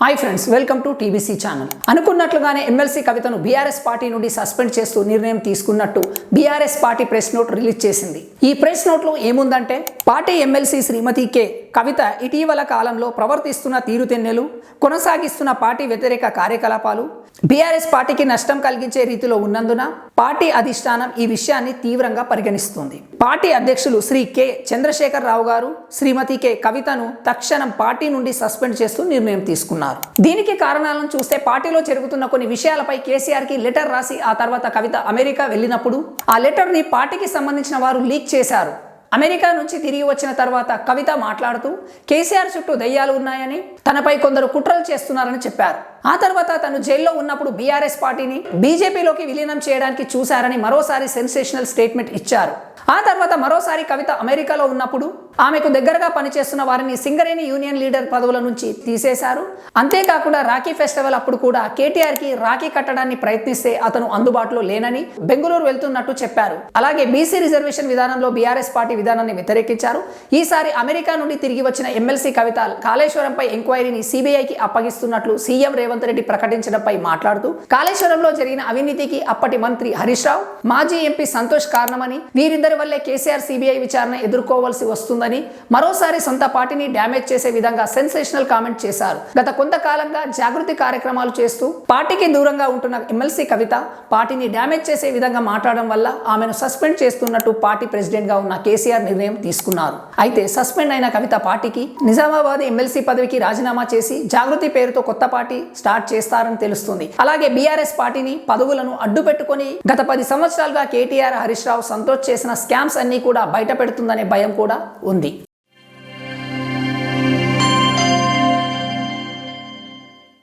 Hi friends welcome to TBC channel అనుకున్నట్లుగానే MLC కవితను BRS party నుండి suspend చేస్తూ నిర్ణయం తీసుకున్నట్టు BRS party press note release చేసింది. ఈ ప్రెస్ నోట్లో ఏముందంటే party MLC Shrimati K. Kavitha ఇటీవల కాలంలో ప్రవర్తిస్తున్న తీరుతెన్నెలు కొనసాగిస్తున్న పార్టీ వ్యతిరేక కార్యకలాపాలు బీఆర్ఎస్ పార్టీకి నష్టం కలిగించే రీతిలో ఉన్నందున పార్టీ అధిష్టానం ఈ విషయాన్ని తీవ్రంగా పరిగణిస్తుంది. పార్టీ అధ్యక్షులు శ్రీ కె. చంద్రశేఖర్ రావు గారు శ్రీమతి కె. కవితను తక్షణం పార్టీ నుండి సస్పెండ్ చేస్తూ నిర్ణయం తీసుకున్నారు. దీనికి కారణాలను చూస్తే పార్టీలో జరుగుతున్న కొన్ని విషయాలపై కేసీఆర్కి లెటర్ రాసి ఆ తర్వాత కవిత అమెరికా వెళ్ళినప్పుడు ఆ లెటర్ని పార్టీకి సంబంధించిన వారు లీక్ చేశారు. అమెరికా నుంచి తిరిగి వచ్చిన తర్వాత కవిత మాట్లాడుతూ కేసీఆర్ చుట్టూ దయ్యాలు ఉన్నాయని తనపై కొందరు కుట్రలు చేస్తున్నారని చెప్పారు. ఆ తర్వాత తను జైల్లో ఉన్నప్పుడు బీఆర్ఎస్ పార్టీని బీజేపీలోకి విలీనం చేయడానికి చూశారని మరోసారి సెన్సేషనల్ స్టేట్మెంట్ ఇచ్చారు. ఆ తర్వాత మరోసారి కవిత అమెరికాలో ఉన్నప్పుడు ఆమెకు దగ్గరగా పనిచేస్తున్న వారిని సింగరేణి యూనియన్ లీడర్ పదవుల నుంచి తీసేశారు. అంతేకాకుండా రాఖీ ఫెస్టివల్ అప్పుడు కూడా కేటీఆర్కి రాఖీ కట్టడాన్ని ప్రయత్నిస్తే అతను అందుబాటులో లేనని బెంగళూరు వెళ్తున్నట్టు చెప్పారు. అలాగే బీసీ రిజర్వేషన్ విధానంలో బీఆర్ఎస్ పార్టీ విధానాన్ని వ్యతిరేకించారు. ఈసారి అమెరికా నుండి తిరిగి వచ్చిన ఎమ్మెల్సీ కవిత కాళేశ్వరంపై ఎంక్వైరీని సిబిఐకి అప్పగిస్తున్నట్లు సీఎం రేవంత్ రెడ్డి ప్రకటించడంపై మాట్లాడుతూ కాళేశ్వరంలో జరిగిన అవినీతికి అప్పటి మంత్రి హరీష్ రావు మాజీ ఎంపీ సంతోష్ కారణమని వీరిద్దరి వల్లే కేసీఆర్ సిబిఐ విచారణ ఎదుర్కోవాల్సి వస్తుందని మరోసారి సొంత పార్టీని డ్యామేజ్ చేసే విధంగా సెన్సేషనల్ కామెంట్ చేశారు. గత కొంతకాలంగా జాగృతి కార్యక్రమాలు చేస్తూ పార్టీకి దూరంగా ఉంటున్న ఎమ్మెల్సీ కవిత పార్టీని డ్యామేజ్ చేసే విధంగా మాట్లాడడం వల్ల ఆమెను సస్పెండ్ చేస్తున్నట్టు పార్టీ ప్రెసిడెంట్గా ఉన్న కేసీఆర్ నిర్ణయం తీసుకున్నారు. అయితే సస్పెండ్ అయిన కవిత పార్టీకి నిజామాబాద్ ఎమ్మెల్సీ పదవికి రాజీనామా చేసి జాగృతి పేరుతో కొత్త పార్టీ స్టార్ట్ చేస్తారని తెలుస్తుంది. అలాగే బీఆర్ఎస్ పార్టీని పదవులను అడ్డు పెట్టుకొని గత పది సంవత్సరాలుగా కేటీఆర్ హరీష్ రావు సంతోష్ చేసిన స్కామ్స్ అన్ని కూడా బయట పెడుతుందనే భయం కూడా ఉంది. ఉంది.